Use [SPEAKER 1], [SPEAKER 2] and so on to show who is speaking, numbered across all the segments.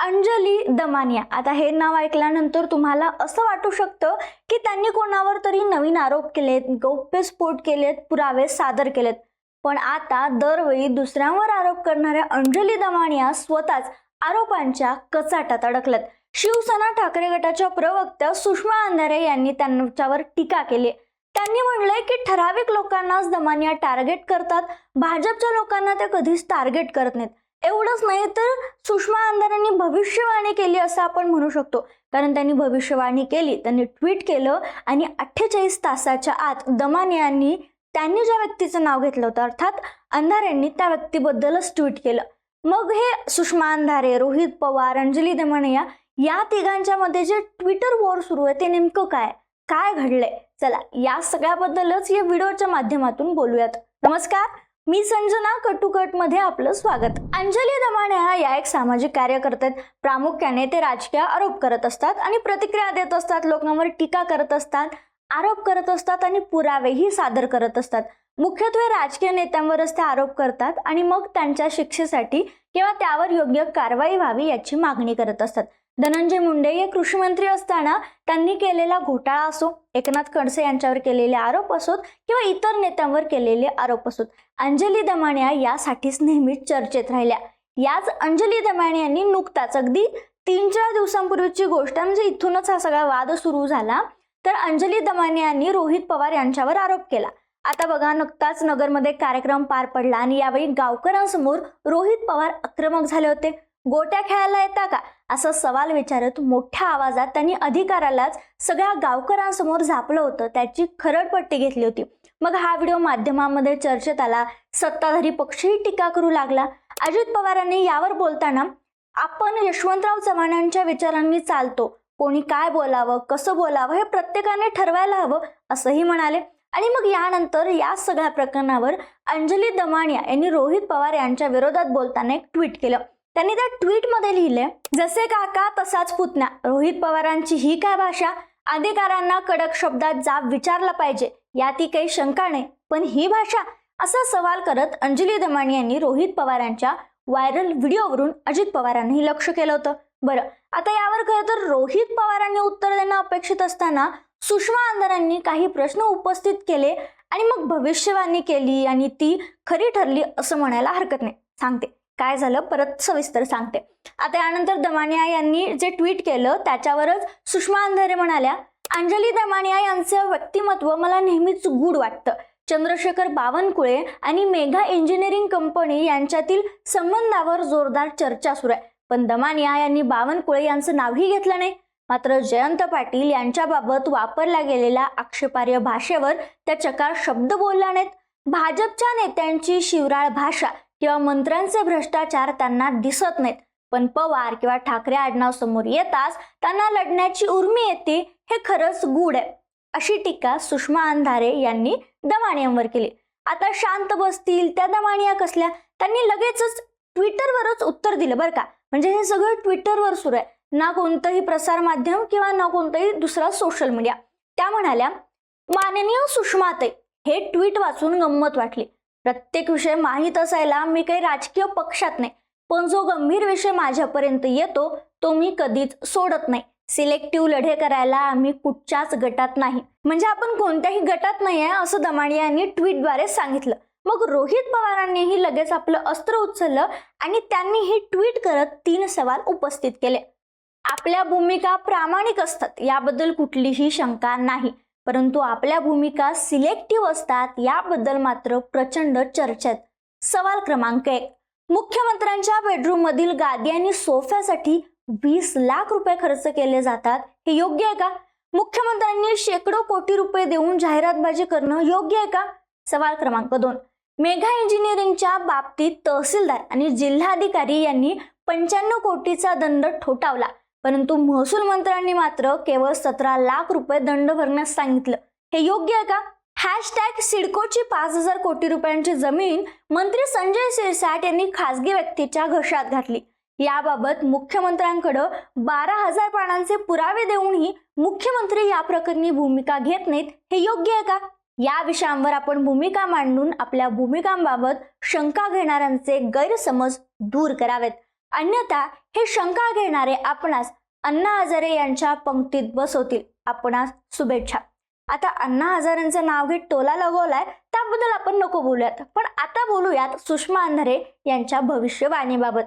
[SPEAKER 1] अंजली दमानिया. आता हे नाव ऐकल्यानंतर तुम्हाला असं वाटू शकतं की त्यांनी कोणावर तरी नवीन आरोप केलेत गौप्यस्फोट केलेत पुरावे सादर केलेत. पण आता दरवेळी दुसऱ्यांवर आरोप करणाऱ्या अंजली दमानिया स्वतःच आरोपांच्या कचाटात अडकल्यात. शिवसेना ठाकरे गटाच्या प्रवक्त्या सुषमा अंधारे यांनी त्यांच्यावर टीका केली. त्यांनी म्हणलंय की ठराविक लोकांनाच दमानिया टार्गेट करतात भाजपच्या लोकांना ते कधीच टार्गेट करत नाहीत. एवढंच नाही तर सुषमा आमदारांनी भविष्यवाणी केली असं आपण म्हणू शकतो. कारण त्यांनी भविष्यवाणी केली त्यांनी ट्विट केलं आणि अठ्ठेचाळीस तासाच्या आत दमान यांनी त्यांनी ज्या व्यक्तीचं नाव घेतलं होतं अर्थात अंधारेंनी त्या व्यक्तीबद्दलच ट्विट केलं. मग हे सुषमा अंधारे रोहित पवार अंजली दमानिया या तिघांच्या मध्ये जे ट्विटर वॉर सुरू आहे ते नेमकं काय काय घडलंय? चला या सगळ्याबद्दलच या व्हिडिओच्या माध्यमातून बोलूयात. नमस्कार मी संजना कटुकटमध्ये आपलं स्वागत अंजली दमाण्या या एक सामाजिक कार्यकर्ते आहेत. प्रामुख्याने ते राजकीय आरोप करत असतात आणि प्रतिक्रिया देत असतात लोकांवर टीका करत असतात आरोप करत असतात आणि पुरावेही सादर करत असतात मुख्यत्वे राजकीय नेत्यांवरच ते आरोप करतात आणि मग त्यांच्या शिक्षेसाठी किंवा त्यावर योग्य कारवाई व्हावी याची मागणी करत असतात. धनंजय मुंडे हे कृषी मंत्री असताना त्यांनी केलेला घोटाळा असो एकनाथ खडसे यांच्यावर केलेले आरोप असोत किंवा इतर नेत्यांवर केलेले आरोप असोत अंजली दमाण्या यासाठीच नेहमीच चर्चेत राहिल्या. याच अंजली दमाणे यांनी नुकताच अगदी तीन चार दिवसांपूर्वीची गोष्ट म्हणजे इथूनच हा सगळा वाद सुरू झाला तर अंजली दमाने यांनी रोहित पवार यांच्यावर आरोप केला. आता बघा नुकताच नगरमध्ये कार्यक्रम पार पडला आणि यावेळी गावकऱ्यांसमोर रोहित पवार आक्रमक झाले होते. गोट्या खेळायला येता का? असा सवाल विचारत मोठ्या आवाजात त्यांनी अधिकाऱ्यालाच सगळ्या गावकऱ्यांसमोर झापलं होतं. त्याची खरडपट्टी घेतली होती. मग हा व्हिडिओ माध्यमांमध्ये चर्चेत आला. सत्ताधारी पक्षही टीका करू लागला. अजित पवारांनी यावर बोलताना आपण यशवंतराव चव्हाणांच्या विचारांनी चालतो. कोणी काय बोलावं कसं बोलावं हे प्रत्येकाने ठरवायला हवं असंही म्हणाले. आणि मग यानंतर या सगळ्या प्रकरणावर अंजली दमाणिया यांनी रोहित पवार यांच्या विरोधात बोलताना एक ट्विट केलं. त्यांनी त्या ट्विटमध्ये लिहिले जसे काका तसाच पुतण्या रोहित पवारांची ही काय भाषा? अधिकाऱ्यांना कडक शब्दात जाब विचारला पाहिजे. याती काही शंका नाही. पण ही भाषा? असा सवाल करत अंजली दमाणी यांनी रोहित पवारांच्या व्हायरल व्हिडिओवरून अजित पवारांनी लक्ष केलं होतं. बरं आता यावर खरं तर रोहित पवारांनी उत्तर देणं अपेक्षित असताना सुषमा अंधारांनी काही प्रश्न उपस्थित केले आणि मग भविष्यवाणी केली आणि ती खरी ठरली असं म्हणायला हरकत नाही. सांगते. काय झालं परत सविस्तर सांगते. आता यानंतर दमानिया यांनी जे ट्विट केलं त्याच्यावरच सुषमा अंधारे म्हणाल्या अंजली दमानिया यांचं व्यक्तिमत्व मला नेहमीच गूढ वाटतं. चंद्रशेखर बावनकुळे आणि मेघा इंजिनिअरिंग कंपनी यांच्यातील संबंधावर जोरदार चर्चा सुरू आहे. पण दमानिया यांनी बावनकुळे यांचं नावही घेतलं नाही. मात्र जयंत पाटील यांच्याबाबत वापरल्या गेलेल्या आक्षेपार्ह भाषेवर त्या चकार शब्द बोलला नाहीत भाजपच्या नेत्यांची शिवराळ भाषा किंवा मंत्र्यांचे भ्रष्टाचार त्यांना दिसत नाहीत. पण पवार किंवा ठाकरे आडनाव समोर येताच त्यांना लढण्याची उर्मी येते हे खरंच गूढ आहे. अशी टीका सुषमा अंधारे यांनी दमाणियांवर केली. आता शांत बसतील त्या दमाणिया कसल्या? त्यांनी लगेचच ट्विटरवरच उत्तर दिलं बरं का. म्हणजे हे सगळं ट्विटरवर सुरू आहे. ना कोणतंही प्रसार माध्यम किंवा ना कोणतंही दुसरा सोशल मीडिया त्या म्हणाल्या माननीय सुषमाते हे ट्विट वाचून गंमत वाटली. प्रत्येक विषय माहीत असायला मी काही राजकीय पक्षात नाही पण जो गंभीर विषय माझ्यापर्यंत येतो तो मी कधीच सोडत नाही. सिलेक्टिव्ह लढे करायला आम्ही कुठच्याच गटात नाही. म्हणजे आपण कोणत्याही गटात नाही आहे असं दमाडिया यांनी ट्विटद्वारे सांगितलं. मग रोहित पवारांनीही लगेच आपलं अस्त्र उचललं आणि त्यांनी हे ट्विट करत तीन सवाल उपस्थित केले. आपल्या भूमिका प्रामाणिक असतात याबद्दल कुठलीही शंका नाही. परंतु आपल्या भूमिका सिलेक्टिव्ह असतात याबद्दल मात्र प्रचंड चर्चेत. सवाल क्रमांक एक. मुख्यमंत्र्यांच्या बेडरूम मधील गादी आणि सोफ्यासाठी वीस लाख रुपये खर्च केले जातात हे योग्य आहे का? मुख्यमंत्र्यांनी शेकडो कोटी रुपये देऊन जाहिरातबाजी करणं योग्य आहे का? सवाल क्रमांक दोन. मेघा इंजिनिअरिंगच्या बाबतीत तहसीलदार आणि जिल्हाधिकारी यांनी पंच्याण्णव कोटीचा दंड ठोठावला. परंतु महसूल मंत्र्यांनी मात्र केवळ सतरा लाख रुपये दंड भरण्यास सांगितलं. हे योग्य आहे का? हॅशटॅग सिडकोची पाच हजार कोटी रुपयांची जमीन मंत्री संजय सिरसाट यांनी खासगी व्यक्तीच्या घशात घातली. याबाबत मुख्यमंत्र्यांकडे बारा हजार पानांचे पुरावे देऊनही मुख्यमंत्री या प्रकरणी भूमिका घेत नाहीत. हे योग्य आहे का? या विषयांवर आपण भूमिका मांडून आपल्या भूमिकांबाबत शंका घेणाऱ्यांचे गैरसमज दूर करावेत. अन्यथा हे शंका घेणारे आपणास अण्णा हजारे यांच्या पंक्तीत बसवतील. आपणास शुभेच्छा. आता अण्णा हजारेंचं नाव घेत टोला लगवलाय त्याबद्दल आपण नको बोलूयात. पण आता बोलूयात सुषमा अंधारे यांच्या भविष्यवाणीबाबत.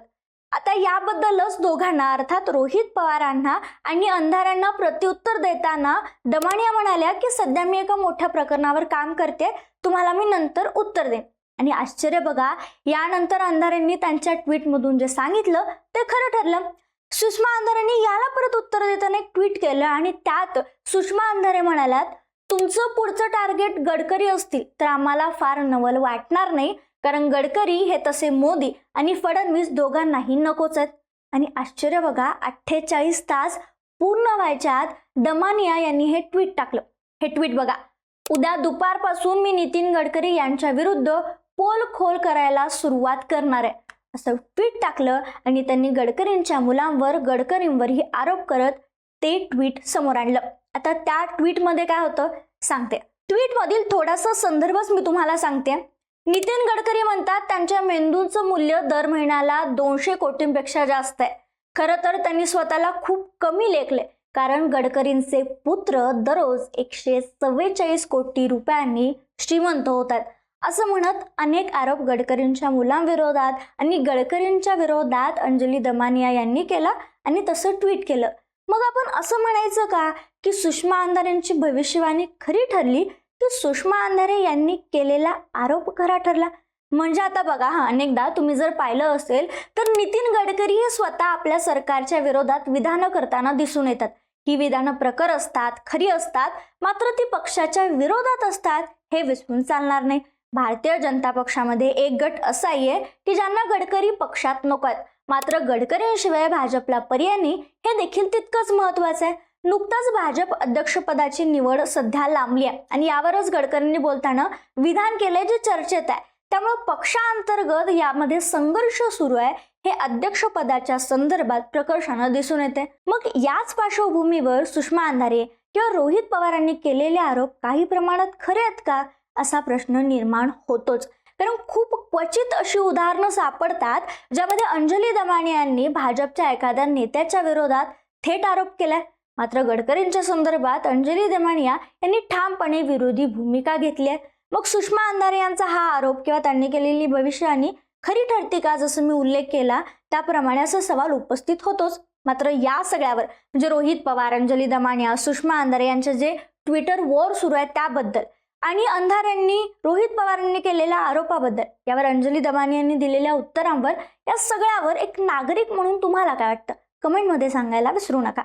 [SPEAKER 1] आता याबद्दलच दोघांना अर्थात रोहित पवारांना आणि अंधारांना प्रत्युत्तर देताना दमानिया म्हणाल्या की सध्या मी एका मोठ्या प्रकरणावर काम करते. तुम्हाला मी नंतर उत्तर देईन. आणि आश्चर्य बघा यानंतर अंधारेंनी त्यांच्या ट्विटमधून जे सांगितलं ते खरं ठरलं. सुषमा अंधारेंनी याला परत उत्तर देताना एक ट्विट केलं आणि त्यात सुषमा अंधारे म्हणाल्यात तुमचं पुढचं टार्गेट गडकरी असतील तर आम्हाला फार नवल वाटणार नाही कारण गडकरी हे तसे मोदी आणि फडणवीस दोघांनाही नकोच आहेत. आणि आश्चर्य बघा अठ्ठेचाळीस तास पूर्ण व्हायच्या आत दमानिया यांनी हे ट्विट टाकलं. हे ट्विट बघा उद्या दुपारपासून मी नितीन गडकरी यांच्या विरुद्ध पोल खोल करायला सुरुवात करणार आहे. असं ट्विट टाकलं आणि त्यांनी गडकरींच्या मुलांवर गडकरींवरही आरोप करत ते ट्विट समोर आणलं. आता त्या ट्विटमध्ये काय होतं? सांगते. ट्विटमधील थोडासा संदर्भच मी तुम्हाला सांगते. नितीन गडकरी म्हणतात त्यांच्या मेंदूचं मूल्य दर महिन्याला दोनशे कोटींपेक्षा जास्त आहे. खरं तर त्यांनी स्वतःला खूप कमी लेखले कारण गडकरींचे पुत्र दररोज एकशे चव्वेचाळीस कोटी रुपयांनी श्रीमंत होतात. असं म्हणत अनेक आरोप गडकरींच्या मुलांविरोधात आणि गडकरींच्या विरोधात अंजली दमानिया यांनी केला आणि तसं ट्विट केलं. मग आपण असं म्हणायचं का की सुषमा अंधारेंची भविष्यवाणी खरी ठरली? की सुषमा अंधारे यांनी केलेला आरोप खरा ठरला. म्हणजे आता बघा हा अनेकदा तुम्ही जर पाहिलं असेल तर नितीन गडकरी हे स्वतः आपल्या सरकारच्या विरोधात विधानं करताना दिसून येतात. ही विधानं प्रकर असतात खरी असतात मात्र ती पक्षाच्या विरोधात असतात हे विसरून चालणार नाही. भारतीय जनता पक्षामध्ये एक गट असाही आहे की ज्यांना गडकरी पक्षात नको आहेत मात्र गडकरींशिवाय भाजपला पर्याय नाही हे देखील तितकंच महत्वाचं आहे. नुकताच भाजप अध्यक्षपदाची निवड सध्या लांबली आहे आणि यावरच गडकरींनी बोलताना विधान केलंय जे चर्चेत आहे. त्यामुळे पक्षांतर्गत यामध्ये संघर्ष सुरू आहे हे अध्यक्षपदाच्या संदर्भात प्रकर्षानं दिसून येते मग याच पार्श्वभूमीवर सुषमा अंधारे किंवा रोहित पवारांनी केलेले आरोप काही प्रमाणात खरे आहेत का? असा प्रश्न निर्माण होतोच. कारण खूप क्वचित अशी उदाहरणं सापडतात ज्यामध्ये अंजली दमानी यांनी भाजपच्या एखाद्या नेत्याच्या विरोधात थेट आरोप केलाय. मात्र गडकरींच्या संदर्भात अंजली दमानिया यांनी ठामपणे विरोधी भूमिका घेतली आहे. मग सुषमा अंधारे यांचा हा आरोप किंवा त्यांनी केलेली भविष्यवाणी खरी ठरते का जसं मी उल्लेख केला त्याप्रमाणे असा सवाल उपस्थित होतोच. मात्र या सगळ्यावर म्हणजे रोहित पवार अंजली दमानिया सुषमा अंधारे यांचे जे ट्विटर वॉर सुरू आहे त्याबद्दल आणि अंधाऱ्यांनी रोहित पवारांनी केलेल्या आरोपाबद्दल यावर अंजली दमानी यांनी दिलेल्या उत्तरांवर या सगळ्यावर एक नागरिक म्हणून तुम्हाला काय वाटतं? कमेंटमध्ये सांगायला विसरू नका.